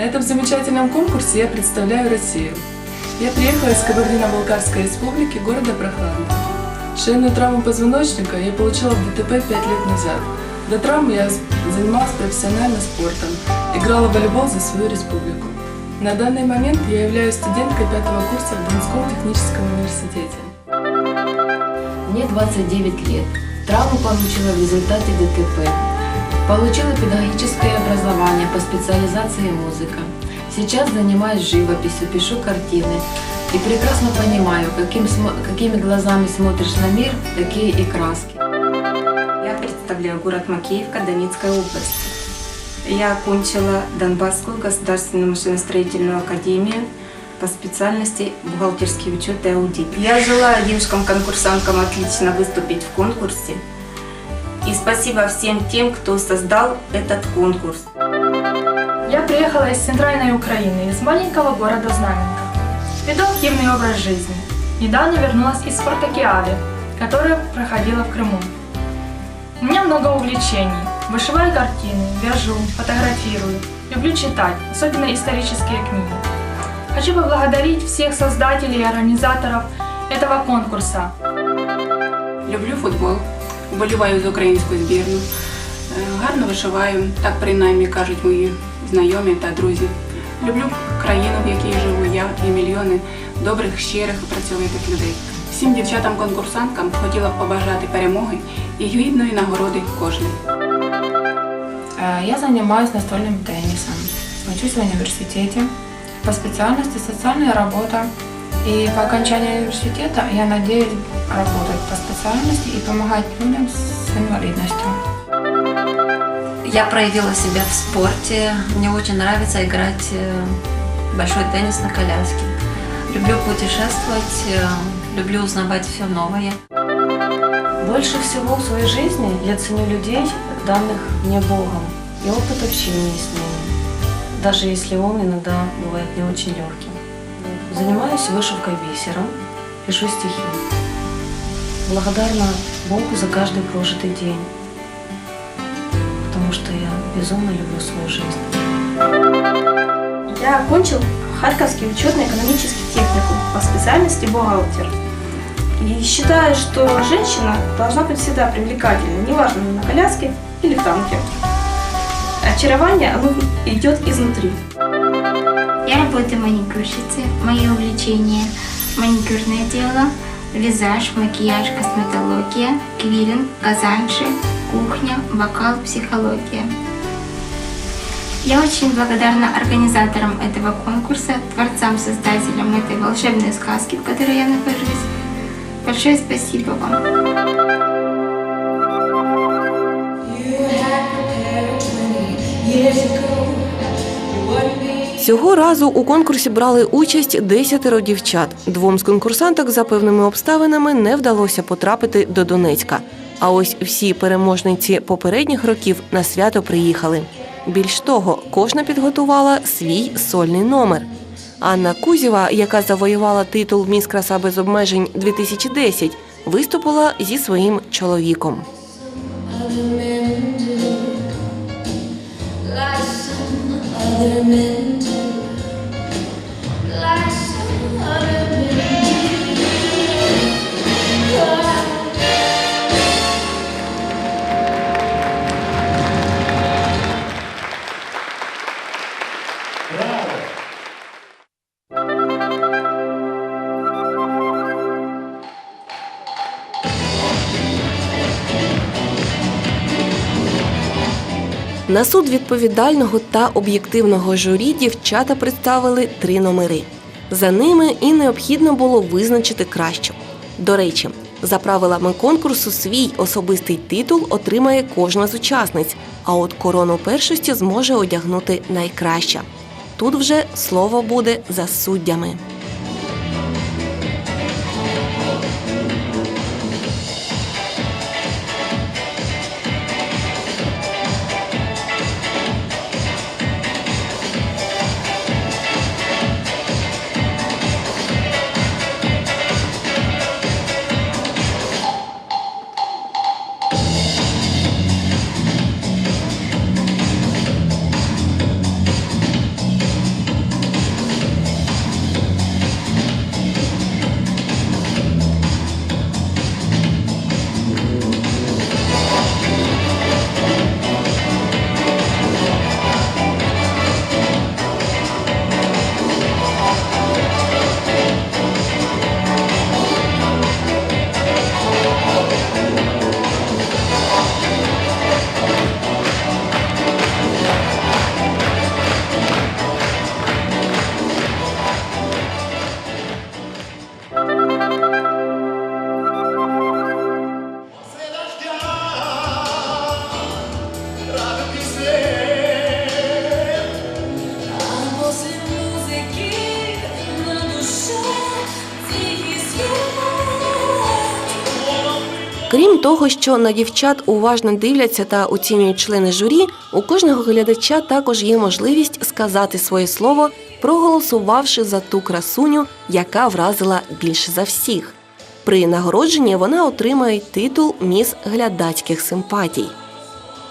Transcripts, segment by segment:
На этом замечательном конкурсе я представляю Россию. Я приехала из Кабардино-Балкарской республики, города Прохладный. Шейную травму позвоночника я получила в ДТП 5 лет назад. До травмы я занималась профессионально спортом, играла в волейбол за свою республику. На данный момент я являюсь студенткой пятого курса в Донском техническом университете. Мне 29 лет. Травму получила в результате ДТП. Получила педагогическое образование по специализации музыка. Сейчас занимаюсь живописью, пишу картины. И прекрасно понимаю, каким какими глазами смотришь на мир, такие и краски. Я представляю город Макеевка Донецкой области. Я окончила Донбасскую государственную машиностроительную академию по специальности бухгалтерский учет и аудит. Я желаю девушкам-конкурсанткам отлично выступить в конкурсе. И спасибо всем тем, кто создал этот конкурс. Я приехала из центральной Украины, из маленького города Знаменка. Веду активный образ жизни. Недавно вернулась из спартакиады, которая проходила в Крыму. У меня много увлечений. Вышиваю картины, вяжу, фотографирую. Люблю читать, особенно исторические книги. Хочу поблагодарить всех создателей и организаторов этого конкурса. Люблю футбол, вболіваю за українську збірну. Е, Гарно вишиваю, так принаймні кажуть мої знайомі та друзі. Люблю країну, в якій живу я і мільйони добрих, щирих, працьовитих людей. Всім дівчатам-конкурсанткам хотіла б побажати перемоги і гідної нагороди кожній. Э, Я занимаюсь настольным теннисом, учусь в университете по специальности социальная работа. И по окончании университета я надеюсь работать по специальности и помогать людям с инвалидностью. Я проявила себя в спорте. Мне очень нравится играть э, большой теннис на коляске. Люблю путешествовать, э, люблю узнавать все новое. Больше всего в своей жизни я ценю людей, данных мне Богом, и опыт общения с ними, даже если он иногда бывает не очень легким. Занимаюсь вышивкой бисером, пишу стихи. Благодарна Богу за каждый прожитый день, потому что я безумно люблю свою жизнь. Я окончил Харьковский учетно-экономический техникум по специальности бухгалтер. И считаю, что женщина должна быть всегда привлекательной, неважно, на коляске или в танке. Очарование, оно идет изнутри. Я работаю маникюрщицей. Мои увлечения – маникюрное дело, визаж, макияж, косметология, квиллинг, казанши, кухня, вокал, психология. Я очень благодарна организаторам этого конкурса, творцам, создателям этой волшебной сказки, в которой я нахожусь. Большое спасибо вам. Цього разу у конкурсі брали участь десятеро дівчат. Двом з конкурсанток за певними обставинами не вдалося потрапити до Донецька. А ось всі переможниці попередніх років на свято приїхали. Більш того, кожна підготувала свій сольний номер. Анна Кузєва, яка завоювала титул Міс краса без обмежень 2010, виступила зі своїм чоловіком. На суд відповідального та об'єктивного журі дівчата представили три номери. За ними і необхідно було визначити кращу. До речі, за правилами конкурсу свій особистий титул отримає кожна з учасниць, а от корону першості зможе одягнути найкраща. Тут вже слово буде за суддями. Того, що на дівчат уважно дивляться та оцінюють члени журі, у кожного глядача також є можливість сказати своє слово, проголосувавши за ту красуню, яка вразила більше за всіх. При нагородженні вона отримає титул Міс глядацьких симпатій.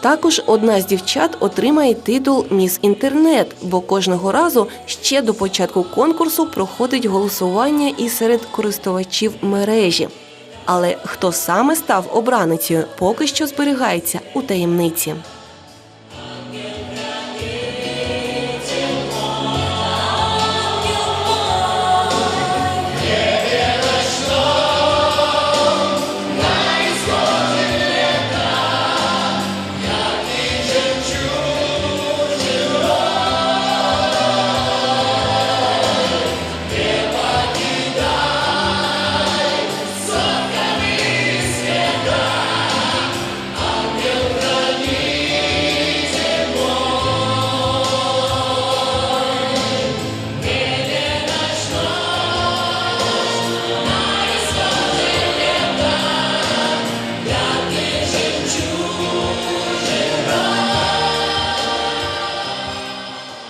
Також одна з дівчат отримає титул Міс Інтернет, бо кожного разу ще до початку конкурсу проходить голосування і серед користувачів мережі. Але хто саме став обраницею, поки що зберігається у таємниці.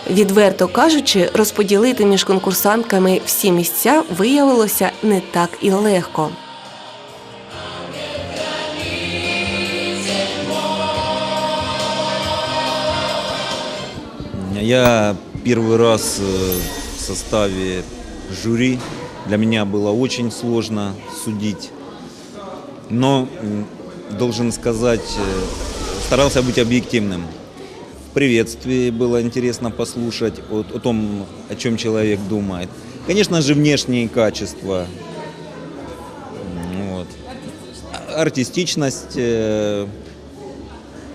Відверто кажучи, розподілити між конкурсантками всі місця виявилося не так і легко. Я первый раз э, в составе жюри. Для меня было очень сложно судить. Но м, должен сказать, э, старался быть объективным. В приветствии было интересно послушать о, о том, о чем человек думает. Конечно же, внешние качества. М, Вот. А- Артистичность, э,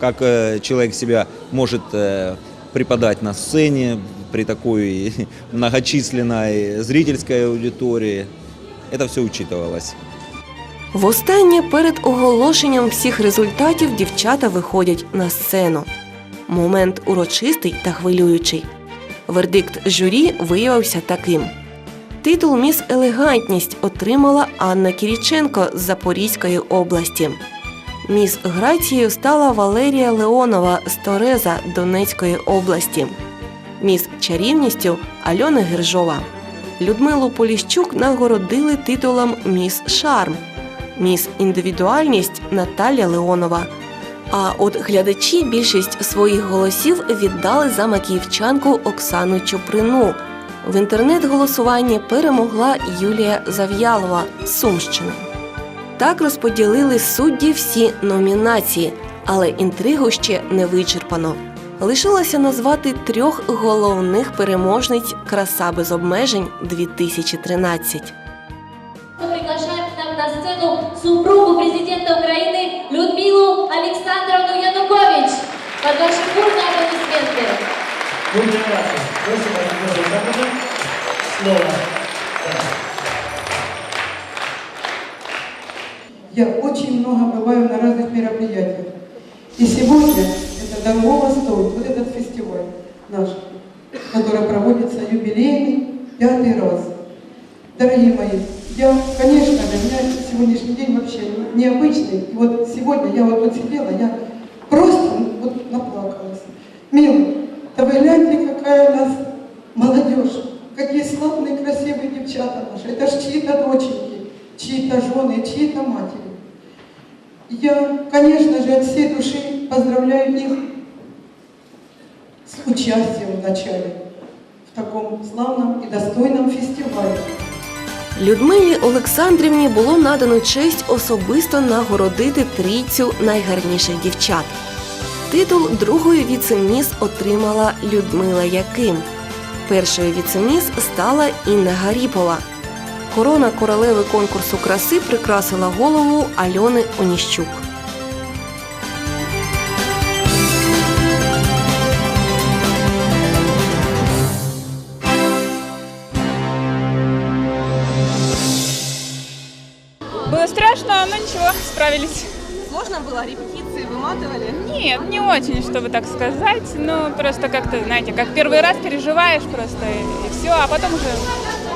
как э, человек себя может э, преподать на сцене при такой многочисленной зрительской аудитории. Это все учитывалось. Востаннє перед оголошенням всіх результатів дівчата виходять на сцену. Момент урочистий та хвилюючий. Вердикт журі виявився таким: титул Міс Елегантність отримала Анна Кіріченко з Запорізької області. Міс Грацією стала Валерія Леонова з Тореза Донецької області. Міс Чарівністю Альона Гержова. Людмилу Поліщук нагородили титулом Міс Шарм. Міс індивідуальність Наталя Леонова. А от глядачі більшість своїх голосів віддали за макіївчанку Оксану Чуприну. В інтернет-голосуванні перемогла Юлія Зав'ялова з Сумщини. Так розподілили судді всі номінації, але інтригу ще не вичерпано. Лишилося назвати трьох головних переможниць Краса без обмежень 2013. Сцену супругу президента Украины Людмилу Александровну Янукович. Под ваши бурные аплодисменты. Вас заходи. Слово. Я очень много бываю на разных мероприятиях. И сегодня это дорогого стоит, вот этот фестиваль наш, который проводится юбилейный пятый раз. Дорогие мои, я, конечно, для меня сегодняшний день вообще необычный. И вот сегодня я вот тут сидела, я просто вот наплакалась. Милый, да вы гляньте, какая у нас молодежь, какие славные, красивые девчата наши. Это ж чьи-то доченьки, чьи-то жены, чьи-то матери. Я, конечно же, от всей души поздравляю их с участием в начале в таком славном и достойном фестивале. Людмилі Олександрівні було надано честь особисто нагородити трійцю найгарніших дівчат. Титул другої віцеміс отримала Людмила Яким. Першою віцеміс стала Інна Гаріпова. Корона королеви конкурсу краси прикрасила голову Альони Оніщук. Страшно, но ничего, справились. Сложно было? Репетиции выматывали? Нет, не очень, чтобы так сказать. Ну, просто как-то, знаете, как первый раз переживаешь просто, и, все. А потом уже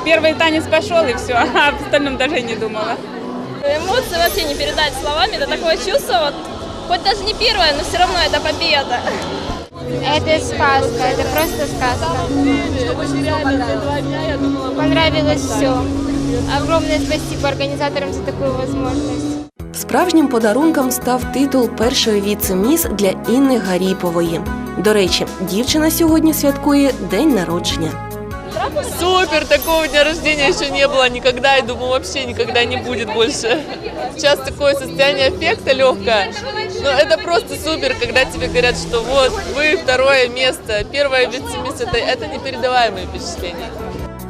первый танец пошел, и все. А об остальном даже и не думала. Эмоции вообще не передать словами, это такое чувство, вот, хоть даже не первое, но все равно это победа. Это сказка, это просто сказка. Понравилось все. Огромное спасибо организаторам за такую возможность. Справжнім подарунком став титул першої віце-міс для Інни Гаріпової. До речі, дівчина сьогодні святкує день народження. Супер! Такого дня рождения еще не было никогда, и думаю, вообще никогда не будет больше. Сейчас такое состояние аффекта легкое. Но это просто супер, когда тебе говорят, что вот, вы второе место, первое вице-мисс, это, это непередаваемые впечатления.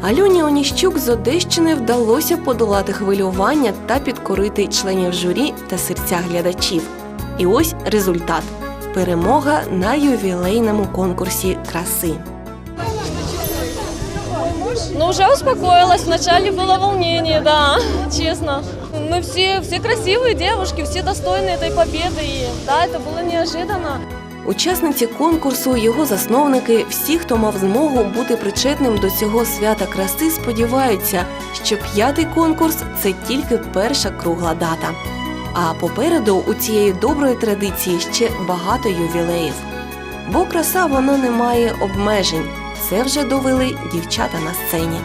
Альоні Оніщук з Одещини вдалося подолати хвилювання та підкорити членів журі та серця глядачів. І ось результат: перемога на ювілейному конкурсі краси. Ну, уже успокоилась, вначале было волнение, да, честно. Мы все, все красивые девушки, все достойны этой победы, и да, это было неожиданно. Учасниці конкурсу, його засновники, всі, хто мав змогу бути причетним до цього свята краси, сподіваються, що п'ятий конкурс це тільки перша кругла дата. А попереду у цієї доброї традиції ще багато ювілеїв. Бо краса воно не має обмежень. Це вже довели дівчата на сцені.